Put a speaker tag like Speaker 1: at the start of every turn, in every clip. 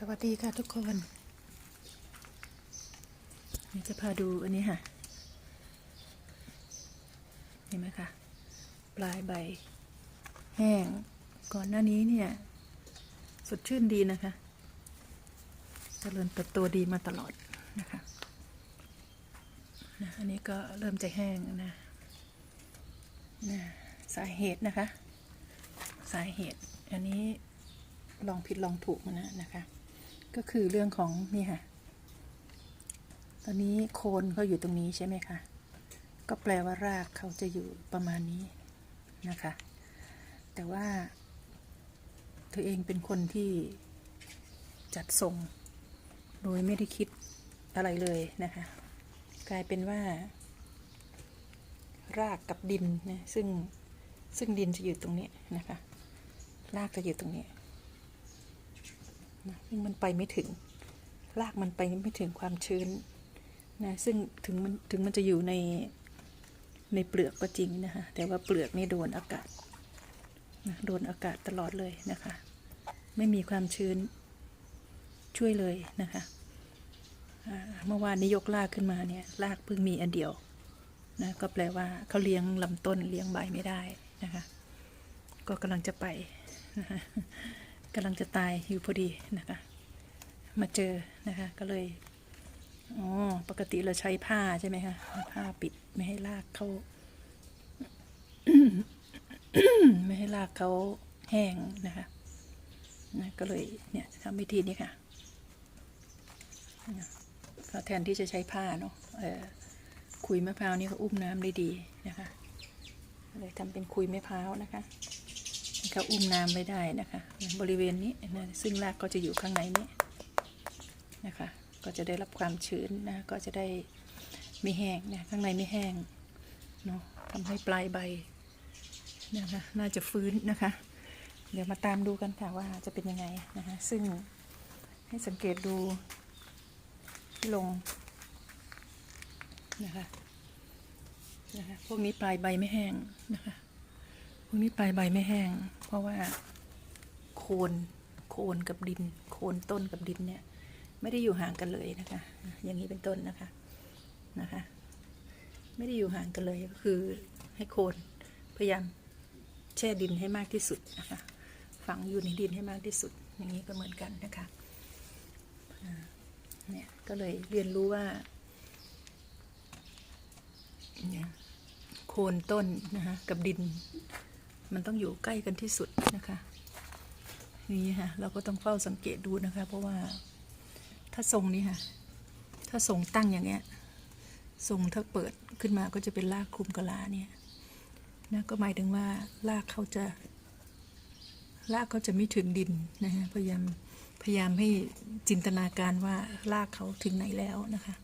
Speaker 1: สวัสดีค่ะทุกคนนี่จะพาดูอันนี้ค่ะเห็นไหมคะปลายใบ แห้ง ก่อนหน้านี้เนี่ย สดชื่นดีนะคะเจริญเติบโตดีมาตลอดนะคะนะอันนี้ก็เริ่มจะแห้งนะนะสาเหตุนะคะ สาเหตุ อันนี้ลองผิดลองถูกมานะนะคะ ก็คือเรื่องของนี่ค่ะ ตอนนี้โคนเขาอยู่ตรงนี้ใช่ไหมคะ ก็แปลว่ารากเขาจะอยู่ประมาณนี้นะคะ แต่ว่า ตัวเองเป็นคนที่จัดทรง โดยไม่ได้คิดอะไรเลยนะคะ กลายเป็นว่า รากกับดินนะซึ่งซึ่งดินจะอยู่ตรงนี้นะคะ รากจะอยู่ตรงนี้ นะซึ่งมันไปไม่ถึงรากมันไปไม่ถึงความชื้นนะซึ่งถึงมันถึงมันจะอยู่ในในเปลือกก็จริงนะคะแต่ว่าเปลือกนี่โดนอากาศนะโดนอากาศตลอดเลยนะคะ ไม่มีความชื้นช่วยเลยนะคะเมื่อวานนี้ยกรากขึ้นมาเนี่ยรากเพิ่งมีอันเดียวนะก็แปลว่าเขาเลี้ยงลำต้นเลี้ยงใบไม่ได้นะคะ ก็กำลังจะไปนะคะ กำลังจะตายอยู่พอดีนะคะ มาเจอนะคะก็เลยอ๋อปกติเราใช้ผ้าใช่ไหมคะผ้าปิดไม่ให้รากเขาไม่ให้รากเขาแห้งนะคะนะก็เลยเนี่ยทำวิธีนี้ค่ะก็แทนที่จะใช้ผ้าเนาะคุยมะพร้าวนี่เขาอุ้มน้ำได้ดีนะคะเลยทำเป็นคุยมะพร้าวนะคะ เขาอุ้มน้ำไม่ได้นะคะ บริเวณนี้นะซึ่งรากก็จะอยู่ข้างในนี้นะคะ ก็จะได้รับความชื้นนะ ก็จะได้ไม่แห้งนะข้างในไม่แห้งเนาะทำให้ปลายใบนะคะน่าจะฟื้นนะคะ เดี๋ยวมาตามดูกันค่ะว่าจะเป็นยังไงนะคะ ซึ่งให้สังเกตดูที่ลงนะคะนะคะพวกนี้ปลายใบไม่แห้งนะคะ พวกนี้ปลายใบไม่แห้ง เพราะว่า โคนโคนกับดิน โคนต้นกับดินเนี่ย ไม่ได้อยู่ห่างกันเลยนะคะ อย่างนี้เป็นต้นนะคะนะคะ ไม่ได้อยู่ห่างกันเลยก็คือให้โคนพยายามแช่ดินให้มากที่สุดนะคะ ฝังอยู่ในดินให้มากที่สุด อย่างนี้ก็เหมือนกันนะคะเนี่ยก็เลยเรียนรู้ว่าโคนต้นนะคะกับดิน มันต้องอยู่ใกล้กันที่สุดนะคะนี่ค่ะเราก็ต้องเฝ้าสังเกตดูนะคะ เพราะว่าถ้าทรงนี้ค่ะ ถ้าทรงตั้งอย่างเงี้ยทรงถ้าเปิดขึ้นมาก็จะเป็นรากคลุมกะลาเนี่ยนะก็หมายถึงว่ารากเขาจะรากเขาจะไม่ถึงดินนะฮะพยายามพยายามให้จินตนาการว่ารากเขาถึงไหนแล้วนะคะ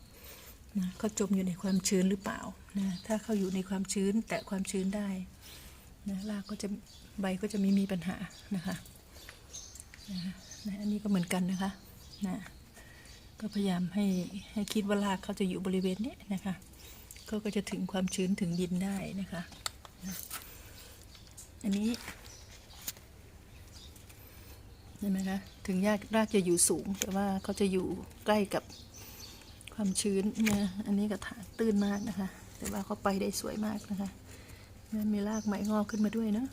Speaker 1: นะเขาจมอยู่ในความชื้นหรือเปล่านะถ้าเขาอยู่ในความชื้นแตะความชื้นได้ นะรากก็จะใบก็จะไม่มีปัญหานะคะนะนะอันนี้ก็เหมือนกันนะคะนะก็พยายามให้ให้คิดว่ารากเขาจะอยู่บริเวณนี้นะคะก็ก็จะถึงความชื้นถึงดินได้นะคะนะอันนี้เห็นไหมคะถึงยากรากจะอยู่สูง แต่ว่าเขาจะอยู่ใกล้กับความชื้นนะอันนี้กระถางตื้นมากนะคะ แต่ว่าเขาไปได้สวยมากนะคะ นั่มีรากใหมงอกขึ้นมาด้วยเนาะ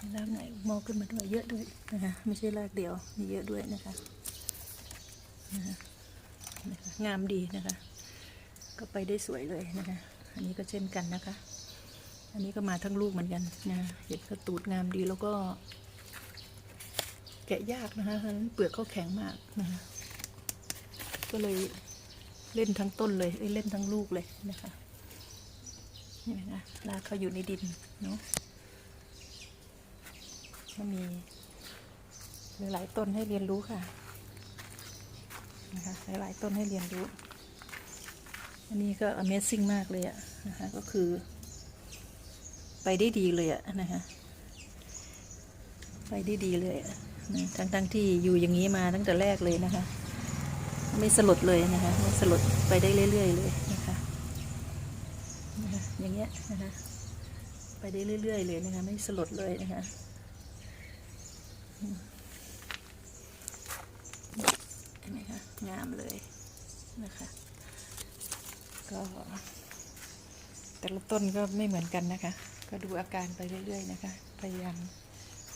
Speaker 1: มีรากใหม่งอกขึ้นมาด้วยเยอะด้วยนะคะไม่ใช่รากเดียวมีเยอะด้วยนะคะงามดีนะคะ ก็ไปได้สวยเลยนะคะ อันนี้ก็เช่นกันนะคะ อันนี้ก็มาทั้งลูกเหมือนกันนะเห็นกระตูดงามดีแล้วก็ แกะยากนะคะเพราะนั้นเปลือกเขาแข็งมากนะคะก็เลยเล่นทั้งต้นเลยเล่นทั้งลูกเลยนะคะ นี่นะคะรากเขาอยู่ในดินเนาะก็มีหลายๆต้นให้เรียนรู้ค่ะนะคะหลายๆต้นให้เรียนรู้ อันนี้ก็ Amazing มากเลยอะนะคะก็คือ ไปได้ดีเลยอะนะคะไปได้ดีเลยนะทั้งทั้งๆที่อยู่อย่างนี้มาตั้งแต่แรกเลยนะคะ ไม่สลดเลยนะคะไม่สลดไปได้เรื่อยๆเลยนะคะนะคะ อย่า งเงี้ยนะคะไปได้เรื่อย ๆ เลยนะคะ ไม่สลดเลยนะคะใช่ไหมคะงามเลยนะคะก็แต่ละต้นก็ไม่เหมือนกันนะคะ ก็ดูอาการไปเรื่อย ๆ นะคะ พยายาม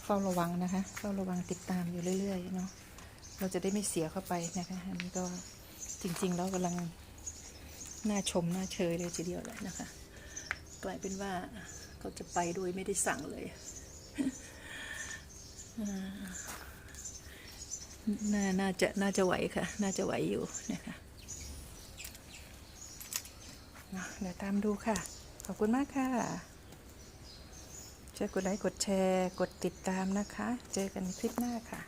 Speaker 1: เฝ้าระวังนะคะ เฝ้าระวังติดตามอยู่เรื่อย ๆ เนาะเราจะได้ไม่เสียเข้าไปนะคะอันนี้ก็จริงๆแล้วกำลังน่าชมน่าเชยเลยทีเดียวเลยนะคะ ลายเป็นว่าเขาจะไปโดยไม่ได้สั่งเลย น่าน่าจะน่าจะไหวค่ะ น่าจะไหวอยู่นะคะเดี๋ยวตามดูค่ะ ขอบคุณมากค่ะช่วยกดไลค์กดแชร์ กดติดตามนะคะ เจอกันคลิปหน้าค่ะ